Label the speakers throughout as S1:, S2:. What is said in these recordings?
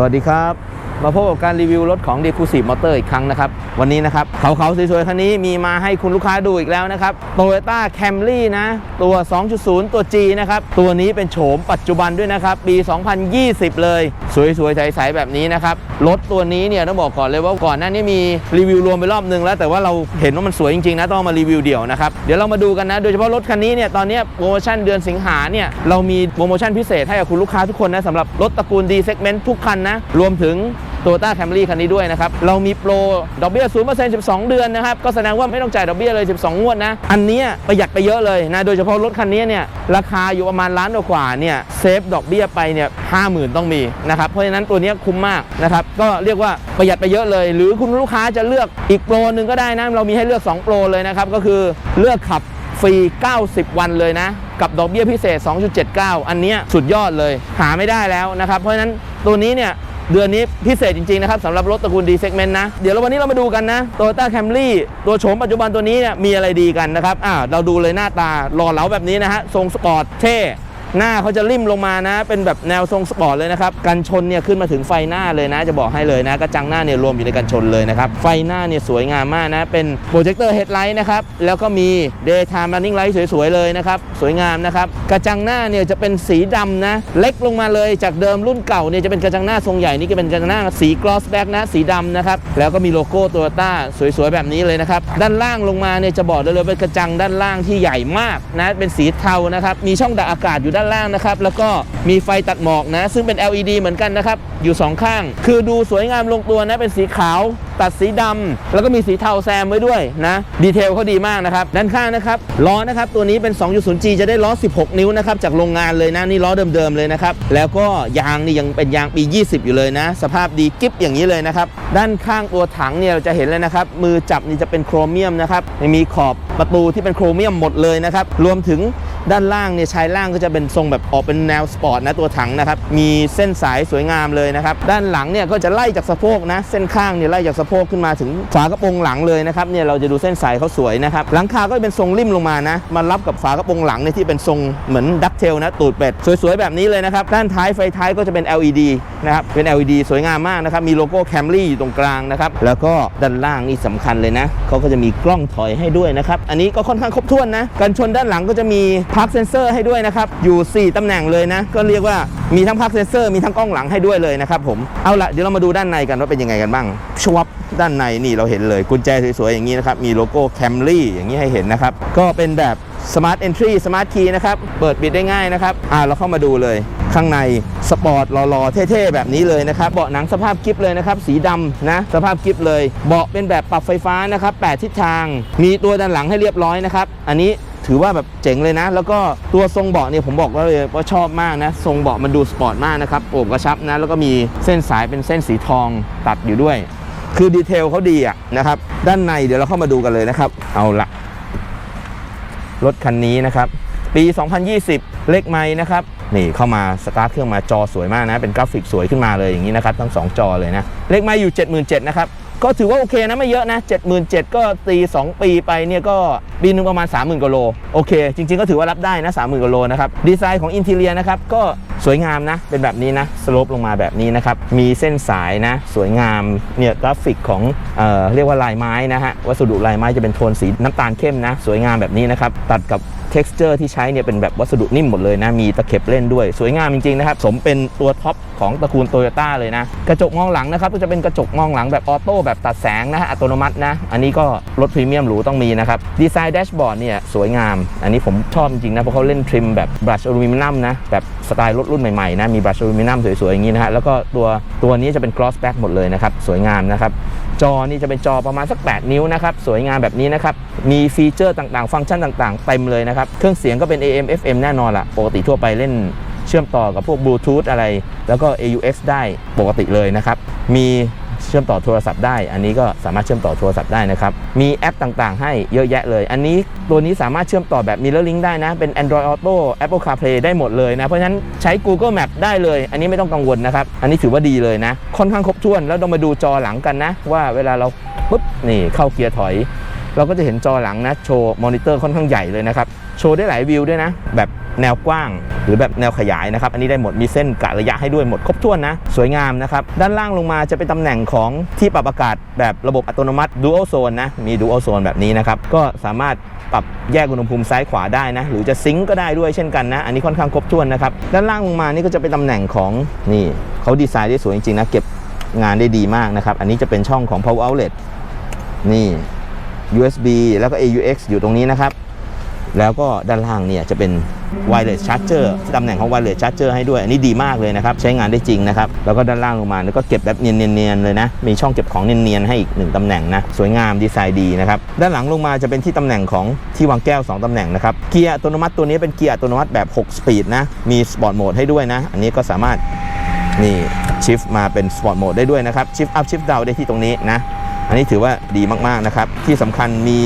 S1: สวัสดีครับ มาพบกับการรีวิวรถของ d e c u s i v e Motor อีกครั้งนะครับ วันนี้นะครับเขาเขาสวยๆคันนี้มีมาให้คุณลูกค้าดูอีกแล้วนะครับ Toyota Camry นะ ตัว 2.0 ตัว G นะครับ ตัวนี้เป็นโฉมปัจจุบันด้วยนะครับ ปี 2020 เลย สวยๆใสๆแบบนี้นะครับ รถตัวนี้เนี่ยต้องบอกก่อนเลยว่าก่อนหน้านี้มีรีวิวรวมไปรอบนึงแล้ว แต่ว่าเราเห็นว่ามันสวยจริงๆนะต้องมารีวิวเดี่ยวนะครับเดี๋ยวเรามาดูกันนะโดยเฉพาะรถคันนี้เนี่ยตอนนี้โปรโมชั่นเดือนสิงหาเนี่ยเรามีโปรโมชั่นพิเศษให้กับคุณลูกค้าทุกคนนะสำหรับรถตระกูล D segment ทุกคันนะรวมถึง โตโยต้าแคมรี่คันนี้ด้วยนะครับ เรามีโปรดอกเบี้ย0% 12เดือนนะครับ ก็แสดงว่าไม่ต้องจ่ายดอกเบี้ยเลย 12 งวดนะ อันนี้ประหยัดไปเยอะเลยนะ โดยเฉพาะรถคันนี้เนี่ย ราคาอยู่ประมาณล้านกว่าเนี่ย เซฟดอกเบี้ยไปเนี่ย50,000ต้องมีนะครับ เพราะฉะนั้นตัวนี้คุ้มมากนะครับ ก็เรียกว่าประหยัดไปเยอะเลย หรือคุณลูกค้าจะเลือกอีกโปรหนึ่งก็ได้นะ เรามีให้เลือก 2 โปรเลยนะครับ ก็คือเลือกขับฟรี 90 วันเลยนะ กับดอกเบี้ยพิเศษ 2.79 อันนี้สุดยอดเลย หาไม่ได้แล้วนะครับ เพราะฉะนั้นตัวนี้เนี่ย เดือนนี้พิเศษจริง ๆ นะครับสำหรับรถตระกูล D segment นะ เดี๋ยวเราวันนี้เรามาดูกันนะโตโยต้าแคมรี่ตัวโฉมปัจจุบันตัวนี้เนี่ยมีอะไรดีกันนะครับอ่าเราดูเลยหน้าตาหล่อเหลาแบบนี้นะฮะทรงสปอร์ตเท่ หน้าเขาจะริมลงมานะ เป็นแบบแนวทรงสปอร์ตเลยนะครับ กันชนเนี่ยขึ้นมาถึงไฟหน้าเลยนะ จะบอกให้เลยนะ กระจังหน้าเนี่ยรวมอยู่ในกันชนเลยนะครับ ไฟหน้าเนี่ยสวยงามมากนะ เป็นโปรเจคเตอร์เฮดไลท์นะครับ แล้วก็มี daytime running light สวยๆเลยนะครับ สวยงามนะครับ กระจังหน้าเนี่ยจะเป็นสีดำนะ เล็กลงมาเลยจากเดิมรุ่นเก่าเนี่ยจะเป็นกระจังหน้าทรงใหญ่นี่ก็เป็นกระจังหน้าสี gloss black นะ สีดำนะครับ แล้วก็มีโลโก้โตโยต้าสวยๆแบบนี้เลยนะครับ ด้านล่างลงมาเนี่ยจะบอกได้เลยเป็นกระจังด้านล่างที่ใหญ่มากนะ เป็นสีเทานะครับ มีช่องดักอากาศอยู่ด้านล่างนะครับ แล้วก็มีไฟตัดหมอกนะ ซึ่งเป็น LED เหมือนกันนะครับ อยู่สองข้าง คือดูสวยงามลงตัวนะ เป็นสีขาว ตัดสีดำแล้วก็มีสีเทาแซมไว้ด้วยนะดีเทลเขาดีมากนะครับ ด้านข้างนะครับล้อนะครับตัวนี้เป็น 2.0G จะได้ล้อ 16 นิ้วนะครับจากโรงงานเลยนะนี่ล้อเดิมๆเลยนะครับแล้วก็ยางนี่ยังเป็นยางปี 20 อยู่เลยนะ สภาพดีกิ๊บอย่างนี้เลยนะครับด้านข้างตัวถังเนี่ยเราจะเห็นเลยนะครับมือจับนี่จะเป็นโครเมียมนะครับมีขอบประตูที่เป็นโครเมียมหมดเลยนะครับรวมถึงด้านล่างเนี่ยชายล่างก็จะเป็นทรงแบบออกเป็นแนวสปอร์ตนะตัวถังนะครับมีเส้นสายสวยงามเลยนะครับด้านหลังเนี่ยก็จะไล่จากสะโพกนะเส้นข้างเนี่ยไล่จากสะโพกขึ้นมาถึงฝากระโปรงหลังเลยนะครับเนี่ยเราจะดูเส้นสายเขาสวยนะครับหลังคาก็เป็นทรงริมลงมานะมารับกับฝากระโปรงหลังเนี่ยที่เป็นทรงเหมือนดักเทลนะตูดเป็ดสวยๆแบบนี้เลยนะครับด้านท้ายไฟท้ายก็จะเป็น LED นะครับเป็น LED สวยงามมากนะครับมีโลโก้ Camry อยู่ตรงกลางนะครับแล้วก็ด้านล่างนี่สำคัญเลยนะเขาก็จะมีกล้องถอยให้ด้วยนะครับอันนี้ก็ค่อนข้างครบถ้วนนะกันชนด้านหลังก็จะมีพักเซนเซอร์ให้ด้วยนะครับอยู่ 4ตำแหน่งเลยนะก็เรียกว่า มีทั้งพักเซนเซอร์มีทั้งกล้องหลังให้ด้วยเลยนะครับผมเอาละเดี๋ยวเรามาดูด้านในกันว่าเป็นยังไงกันบ้างชวับด้านในนี่เราเห็นเลยกุญแจสวยๆอย่างนี้นะครับมีโลโก้ Camry อย่างนี้ให้เห็นนะครับก็เป็นแบบ Smart Entry Smart Key นะครับเปิดปิดได้ง่ายนะครับอ่าเราเข้ามาดูเลยข้างในสปอร์ตหล่อๆเท่ๆแบบนี้เลยนะครับเบาะหนังสภาพกิฟเลยนะครับสีดำนะสภาพกิฟเลย เบาะเป็นแบบปรับไฟฟ้านะครับ8ทิศทาง มีตัวด้านหลังให้เรียบร้อยนะครับอันนี้ ถือว่าแบบเจ๋งเลยนะ แล้วก็ตัวทรงเบาะเนี่ยผมบอกว่าเลยว่าชอบมากนะทรงเบาะมันดูสปอร์ตมากนะครับโอบกระชับนะแล้วก็มีเส้นสายเป็นเส้นสีทองตัดอยู่ด้วย คือดีเทลเขาดีอะนะครับด้านในเดี๋ยวเราเข้ามาดูกันเลยนะครับ เอาละรถคันนี้นะครับปี 2020 เลขไม้นะครับนี่เข้ามาสตาร์ทเครื่องมาจอสวยมากนะ เป็นกราฟิกสวยขึ้นมาเลยอย่างนี้นะครับ ทั้ง 2 จอเลยนะ เลขไม้อยู่ 77,000นะครับ ก็ถือว่าโอเคนะไม่เยอะนะ77,000ก็ตี 2 ปีไปเนี่ยก็ปีนึงประมาณ 30,000กิโลโอเค จริง ๆ ก็ถือว่ารับได้นะ 30,000กิโลนะครับดีไซน์ของอินทีเลียนะครับก็สวยงามนะ เป็นแบบนี้นะสโลปลงมาแบบนี้นะครับ มีเส้นสายนะ สวยงามเนี่ยกราฟิกของเอ่อเรียกว่าลายไม้นะฮะวัสดุลายไม้จะเป็นโทนสีน้ำตาลเข้มนะ สวยงามแบบนี้นะครับตัดกับ texture ที่ใช้เนี่ยเป็นแบบวัสดุนิ่มหมดเลยนะ มีตะเข็บเล่นด้วย สวยงามจริงๆนะครับ สมเป็นตัวท็อปของตระกูลโตโยต้าเลยนะ กระจกมองหลังนะครับ ก็จะเป็นกระจกมองหลังแบบออโต้แบบตัดแสงนะฮะอัตโนมัตินะ อันนี้ก็รถพรีเมียมหรูต้องมีนะครับ ดีไซน์แดชบอร์ดเนี่ยสวยงาม อันนี้ผมชอบจริงๆนะ เพราะเขาเล่นทริมแบบบรัชอลูมิเนียมนะ แบบสไตล์รถรุ่นใหม่ๆนะ มีบรัชอลูมิเนียมสวยๆอย่างนี้นะฮะ แล้วก็ตัวตัวนี้จะเป็น gloss back หมดเลยนะครับ สวยงามนะครับ จอนี่จะเป็นจอประมาณสัก 8 นิ้วนะครับ สวยงามแบบนี้นะครับ มีฟีเจอร์ต่างๆ ฟังก์ชันต่างๆ เต็มเลยนะครับ เครื่องเสียงก็เป็น AM FM แน่นอนละปกติทั่วไปเล่นเชื่อมต่อกับพวกบลูทูธอะไร แล้วก็ AUX ได้ปกติเลยนะครับ มี เชื่อมต่อโทรศัพท์ได้ อันนี้ก็สามารถเชื่อมต่อโทรศัพท์ได้นะครับ มีแอปต่างๆ ให้เยอะแยะเลย อันนี้ตัวนี้สามารถเชื่อมต่อแบบ Mirror Link ได้นะ เป็น Android Auto Apple CarPlay ได้หมดเลยนะ เพราะฉะนั้นใช้ Google Map ได้เลย อันนี้ไม่ต้องกังวลนะครับ อันนี้ถือว่าดีเลยนะ ค่อนข้างครบถ้วน แล้วเรามาดูจอหลังกันนะ ว่าเวลาเราปุ๊บนี่เข้าเกียร์ถอย เราก็จะเห็นจอหลังนะ โชว์มอนิเตอร์ค่อนข้างใหญ่เลยนะครับ โชว์ได้หลายวิวด้วยนะ แบบ แนวกว้าง หรือแบบแนวขยายนะครับ อันนี้ได้หมดมีเส้นกะระยะให้ด้วยหมดครบถ้วนนะ สวยงามนะครับ ด้านล่างลงมาจะเป็นตำแหน่งของที่ปรับอากาศแบบระบบอัตโนมัติ Dual Zone นะ มี Dual Zone แบบนี้นะครับ ก็สามารถปรับแยกอุณหภูมิซ้ายขวาได้นะ หรือจะซิงก์ก็ได้ด้วยเช่นกันนะ อันนี้ค่อนข้างครบถ้วนนะครับ ด้านล่างลงมานี่ก็จะเป็นตำแหน่งของนี่เขาดีไซน์ได้สวยจริงๆนะเก็บงานได้ดีมากนะครับ อันนี้จะเป็นช่องของ power outlet นี่ USB แล้วก็ AUX อยู่ตรงนี้นะครับ แล้วก็ด้านล่างเนี่ยจะเป็น wireless charger ตำแหน่งของ wireless charger ให้ด้วย อันนี้ดีมากเลยนะครับ ใช้งานได้จริงนะครับ แล้วก็ด้านล่างลงมาแล้วก็เก็บแบบเนียนๆเลยนะ มีช่องเก็บของเนียนๆให้อีกหนึ่งตำแหน่งนะ สวยงามดีไซน์ดีนะครับ ด้านหลังลงมาจะเป็นที่ตำแหน่งของที่วางแก้ว 2ตำแหน่งนะครับ เกียร์อัตโนมัติตัวนี้เป็นเกียร์อัตโนมัติแบบ 6 สปีดนะ มีสปอร์ตโหมดให้ด้วยนะ อันนี้ก็สามารถนี่ชิฟมาเป็นสปอร์ตโหมดได้ด้วยนะครับ ชิฟอัพชิฟดาวได้ที่ตรงนี้นะ อันนี้ถือว่าดีมากๆนะครับ ที่สำคัญมี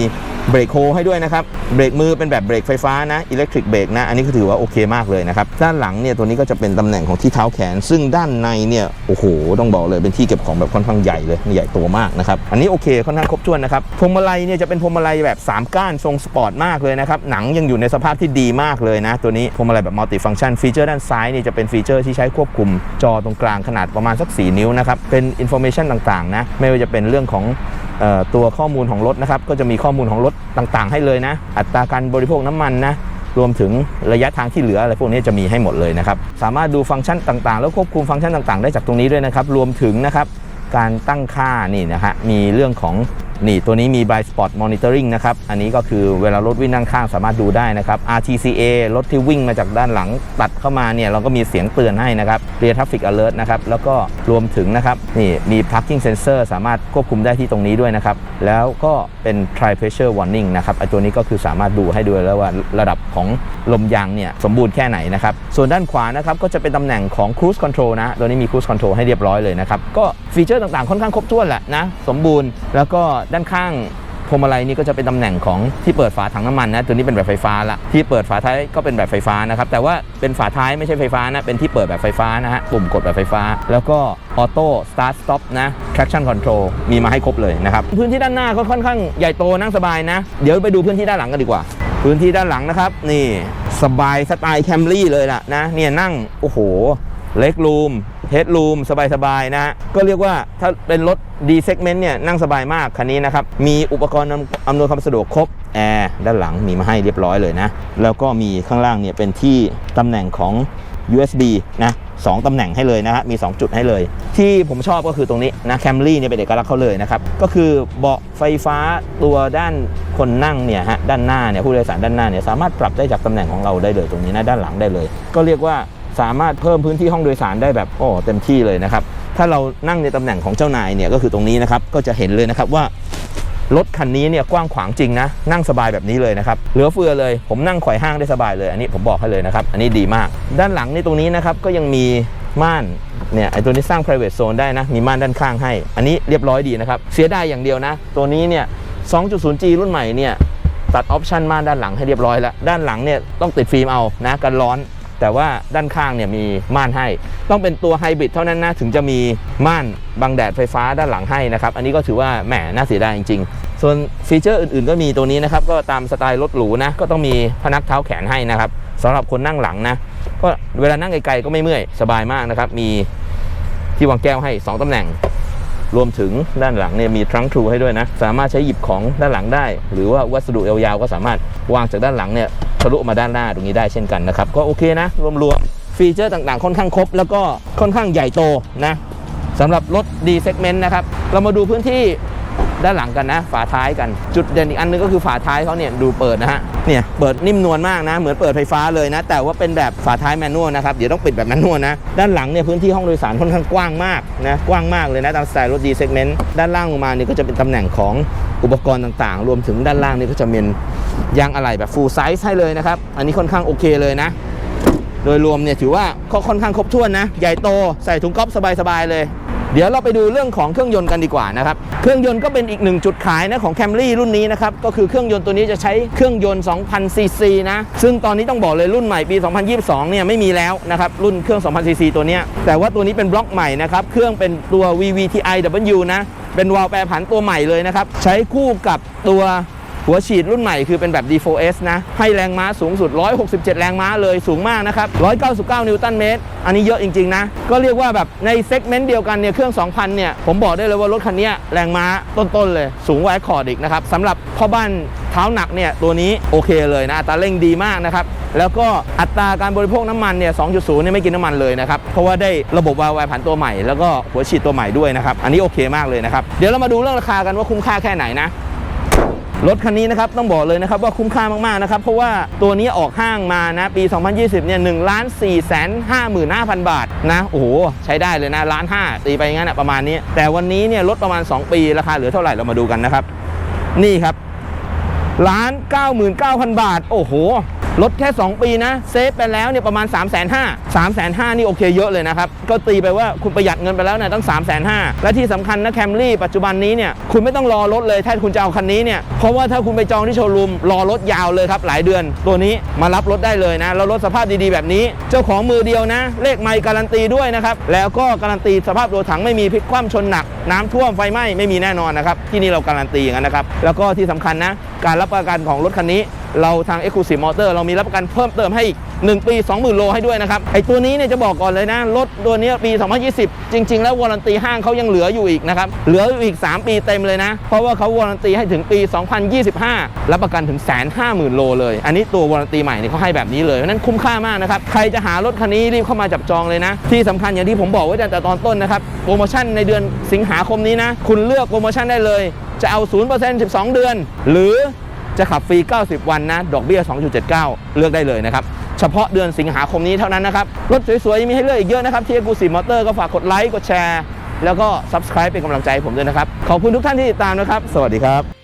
S1: เบรกโฮให้ด้วยนะครับ เบรกมือเป็นแบบเบรกไฟฟ้านะอิเล็กทริกเบรกนะ อันนี้ก็ถือว่าโอเคมากเลยนะครับ ด้านหลังเนี่ยตัวนี้ก็จะเป็นตำแหน่งของที่เท้าแขน ซึ่งด้านในเนี่ยโอ้โห ต้องบอกเลยเป็นที่เก็บของแบบค่อนข้างใหญ่เลยใหญ่โตมากนะครับ อันนี้โอเคค่อนข้างครบถ้วนนะครับพวงมาลัยเนี่ยจะเป็นพวงมาลัยแบบ 3 ก้านทรงสปอร์ตมากเลยนะครับหนังยังอยู่ในสภาพที่ดีมากเลยนะ ตัวนี้พวงมาลัยแบบมัลติฟัง c t ชันฟีเจอร์ด้านซ้ายเนี่ยจะเป็นฟีเจอร์ที่ใช้ควบคุมจอตรงกลางขนาดประมาณสัก 4 นิ้วนะครับเป็นอินโฟเมชันต่างๆนะไม่ว่าจะเป็นเรื่องของเอ่อ ตัวข้อมูลของรถนะครับก็จะมีข้อมูลของรถต่างๆ ให้เลยนะ อัตราการบริโภคน้ำมันนะรวมถึงระยะทางที่เหลืออะไรพวกนี้จะมีให้หมดเลยนะครับสามารถดูฟังก์ชันต่างๆ แล้วควบคุมฟังก์ชันต่างๆ ได้จากตรงนี้ด้วยนะครับรวมถึงนะครับการตั้งค่านี่นะฮะมีเรื่องของ นี่ตัวนี้มี blind spot monitoring นะครับ อันนี้ก็คือเวลารถวิ่งด้านข้างสามารถดูได้นะครับ RTCA รถที่วิ่งมาจากด้านหลังตัดเข้ามาเนี่ยเราก็มีเสียงเตือนให้นะครับ rear traffic alert นะครับ แล้วก็รวมถึงนะครับนี่มี parking sensor สามารถควบคุมได้ที่ตรงนี้ด้วยนะครับ แล้วก็เป็น tri pressure warning นะครับไอตัวนี้ก็คือสามารถดูให้ดูแล้วว่าระดับของลมยางเนี่ยสมบูรณ์แค่ไหนนะครับ ส่วนด้านขวานะครับก็จะเป็นตำแหน่งของ cruise control นะ ตัวนี้มี cruise control ให้เรียบร้อยเลยนะครับ ก็ฟีเจอร์ต่างๆค่อนข้างครบถ้วนแหละนะ สมบูรณ์ แล้วก็ด้านข้างพวงมาลัยนี่ก็จะเป็นตำแหน่งของที่เปิดฝาถังน้ำมันนะตัวนี้เป็นแบบไฟฟ้าละที่เปิดฝาท้ายก็เป็นแบบไฟฟ้านะครับแต่ว่าเป็นฝาท้ายไม่ใช่ไฟฟ้านะเป็นที่เปิดแบบไฟฟ้านะฮะปุ่มกดแบบไฟฟ้า แล้วก็ออโต้สตาร์ทสต็อปนะ traction control มีมาให้ครบเลยนะครับพื้นที่ด้านหน้าก็ค่อนข้างใหญ่โตนั่งสบายนะ เดี๋ยวไปดูพื้นที่ด้านหลังกันดีกว่า พื้นที่ด้านหลังนะครับ นี่สบายสไตล์แคมรี่เลยล่ะนะเนี่ยนั่งโอ้โหเล็กรูม เฮดรูมสบายๆนะฮะก็เรียกว่าถ้าเป็นรถ D segment เนี่ยนั่งสบายมากคันนี้นะครับ มีอุปกรณ์อำนวยความสะดวกครบแอร์ด้านหลังมีมาให้เรียบร้อยเลยนะ แล้วก็มีข้างล่างเนี่ยเป็นที่ตำแหน่งของ USB นะสองตำแหน่งให้เลยนะฮะมี 2 จุดให้เลย ที่ผมชอบก็คือตรงนี้นะแคมรี่เนี่ยเป็นเอกลักษณ์เขาเลยนะครับ ก็คือเบาะไฟฟ้าตัวด้านคนนั่งเนี่ยฮะด้านหน้าเนี่ยผู้โดยสารด้านหน้าเนี่ยสามารถปรับได้จากตำแหน่งของเราได้เลยตรงนี้นะด้านหลังได้เลย ก็เรียกว่า สามารถเพิ่มพื้นที่ห้องโดยสารได้แบบโอ้เต็มที่เลยนะครับ ถ้าเรานั่งในตำแหน่งของเจ้านายเนี่ยก็คือตรงนี้นะครับก็จะเห็นเลยนะครับว่ารถคันนี้เนี่ยกว้างขวางจริงนะ นั่งสบายแบบนี้เลยนะครับ เหลือเฟือเลย ผมนั่งไขว่ห้างได้สบายเลย อันนี้ผมบอกให้เลยนะครับ อันนี้ดีมาก ด้านหลังนี่ตรงนี้นะครับ ก็ยังมีม่านเนี่ยไอตัวนี้สร้าง private zone ได้นะ มีม่านด้านข้างให้ อันนี้เรียบร้อยดีนะครับ เสียดายอย่างเดียวนะ ตัวนี้เนี่ย 2.0G รุ่นใหม่เนี่ยตัดออปชันม่านด้านหลังให้เรียบร้อยแล้ว ด้านหลังเนี่ยต้องติดฟิล์มเอานะกันร้อน แต่ว่าด้านข้างเนี่ยมีม่านให้ ต้องเป็นตัวไฮบริดเท่านั้นนะถึงจะมีม่านบังแดดไฟฟ้าด้านหลังให้นะครับอันนี้ก็ถือว่าแหมน่าเสียดายจริง ๆ ส่วนฟีเจอร์อื่นๆ ก็มีตัวนี้นะครับก็ตามสไตล์รถหรูนะก็ต้องมีพนักเท้าแขนให้นะครับสำหรับคนนั่งหลังนะก็เวลานั่งไกลๆก็ไม่เมื่อยสบายมากนะครับมีที่วางแก้วให้ 2ตำแหน่ง รวมถึงด้านหลังเนี่ยมีทรังทรูให้ด้วยนะ สามารถใช้หยิบของด้านหลังได้ หรือว่าวัสดุยาวๆก็สามารถวางจากด้านหลังเนี่ยทะลุมาด้านหน้าตรงนี้ได้เช่นกันนะครับ ก็โอเคนะ รวมๆฟีเจอร์ต่างๆ ค่อนข้างครบ แล้วก็ค่อนข้างใหญ่โตนะสำหรับรถ D segment นะครับ เรามาดูพื้นที่ ด้านหลังกันนะ ฝาท้ายกัน จุดเด่นอีกอันนึงก็คือฝาท้ายเขาเนี่ยดูเปิดนะฮะ เนี่ยเปิดนิ่มนวลมากนะ เหมือนเปิดไฟฟ้าเลยนะ แต่ว่าเป็นแบบฝาท้ายแมนนวลนะครับ เดี๋ยวต้องปิดแบบแมนนวลนะ ด้านหลังเนี่ยพื้นที่ห้องโดยสารค่อนข้างกว้างมากนะ กว้างมากเลยนะตามสไตล์รถ D segment ด้านล่างลงมาเนี่ยก็จะเป็นตำแหน่งของอุปกรณ์ต่างๆ รวมถึงด้านล่างนี่ก็จะเป็นยางอะไหล่แบบ full size ให้เลยนะครับ อันนี้ค่อนข้างโอเคเลยนะ โดยรวมเนี่ยถือว่าค่อนข้างครบถ้วนนะ ใหญ่โตใส่ถุงก๊อฟสบายๆเลย เดี๋ยวเราไปดูเรื่องของเครื่องยนต์กันดีกว่านะครับ เครื่องยนต์ก็เป็นอีกหนึ่งจุดขายนะของ Camry รุ่นนี้นะครับ ก็คือเครื่องยนต์ตัวนี้จะใช้เครื่องยนต์ 2,000 ซีซีนะ ซึ่งตอนนี้ต้องบอกเลยรุ่นใหม่ปี 2022 เนี่ยไม่มีแล้วนะครับ รุ่นเครื่อง 2,000 ซีซีตัวนี้ แต่ว่าตัวนี้เป็นบล็อกใหม่นะครับ เครื่องเป็นตัว VVTi W นะ เป็นวาล์วแปรผันตัวใหม่เลยนะครับ ใช้คู่กับตัว หัวฉีดรุ่นใหม่คือเป็นแบบ D4S นะ ให้แรงม้าสูงสุด 167 แรงม้าเลยสูงมากนะครับ 199 นิวตันเมตร อันนี้เยอะจริง ๆ นะ ก็เรียกว่าแบบในเซกเมนต์เดียวกันเนี่ย เครื่อง 2,000 เนี่ย ผมบอกได้เลยว่ารถคันนี้แรงม้าต้น ๆ เลย สูงกว่าแอคคอร์ดอีกนะครับสำหรับพ่อบ้านเท้าหนักเนี่ย ตัวนี้โอเคเลยนะอัตราเร่งดีมากนะครับแล้วก็อัตราการบริโภคน้ำมันเนี่ย 2.0 เนี่ยไม่กินน้ำมันเลยนะครับ เพราะว่าได้ระบบวาล์วผันตัวใหม่ แล้วก็หัวฉีดตัวใหม่ด้วยนะครับ อันนี้โอเคมากเลยนะครับ เดี๋ยวเรามาดูเรื่องราคากันว่าคุ้มค่าแค่ไหนนะ รถคันนี้นะครับต้องบอกเลยนะครับว่าคุ้มค่ามากๆนะครับเพราะว่าตัวนี้ออกห้างมานะปี 2020 เนี่ย1ล้าน4แสน55,000บาทนะโอ้โหใช้ได้เลยนะล้านห้าตีไปงั้นนะประมาณนี้ แต่วันนี้เนี่ยลดประมาณ 2 ปี ราคาเหลือเท่าไหร่เรามาดูกันนะครับ นี่ครับล้านเก้าหมื่นเก้าพันบาท โอ้โห ลดแค่ 2 ปีนะเซฟไปแล้วเนี่ยประมาณ 3 5 0 0 0 0 3 5 0 0 นี่โอเคเยอะเลยนะครับ ก็ตีไปว่าคุณประหยัดเงินไปแล้วนี่ยตั้ง 3 5 0 0 0และที่สำคัญนะแคมรี่ปัจจุบันนี้เนี่ยคุณไม่ต้องรอรถเลยถ้าคุณจะเอาคันนี้เนี่ยเพราะว่าถ้าคุณไปจองที่โชว์รูมรอรถยาวเลยครับหลายเดือน ตัวนี้มารับรถได้เลยนะแล้วรถสภาพดีๆแบบนี้ เจ้าของมือเดียวนะ เลขไม่การันตีด้วยนะครับแล้วก็การันตีสภาพตัวถังไม่มีพลิกคว่ำชนหนัก น้ำท่วมไฟไหม้ไม่มีแน่นอนนะครับที่นี่เราการันตีอย่างนั้นนะครับแล้วก็ที่สำคัญนะการรับประกันของรถคันนี้ เราทาง Exclusive Motor เรามีรับประกันเพิ่มเติมให้อีก 1 ปี 20,000 โลให้ด้วยนะครับ ไอตัวนี้เนี่ยจะบอกก่อนเลยนะ รถตัวนี้ปี 2020 จริง ๆ แล้ววารันตีห้างเขายังเหลืออยู่อีกนะครับ เหลืออยู่อีก 3 ปีเต็มเลยนะ เพราะว่าเขาวารันตีให้ถึงปี 2025 รับประกันถึง 150,000 โลเลย อันนี้ตัววารันตีใหม่เนี่ยเขาให้แบบนี้เลยเพราะนั้นคุ้มค่ามากนะครับ ใครจะหารถคันนี้รีบเข้ามาจับจองเลยนะ ที่สำคัญอย่างที่ผมบอกไว้แต่ตอนต้นนะครับ โปรโมชั่นในเดือนสิงหาคมนี้นะ คุณเลือกโปรโมชั่นได้เลย จะเอา 0% 12 เดือน หรือ จะขับฟรี 90 วันนะ ดอกเบี้ย 2.79 เลือกได้เลยนะครับ เฉพาะเดือนสิงหาคมนี้เท่านั้นนะครับ รถสวยๆ มีให้เลือกอีกเยอะนะครับ ที่กูสีมอเตอร์ก็ฝากกดไลค์ กดแชร์ แล้วก็ Subscribe เป็นกำลังใจให้ผมด้วยนะครับ ขอบคุณทุกท่านที่ติดตามนะครับ สวัสดีครับ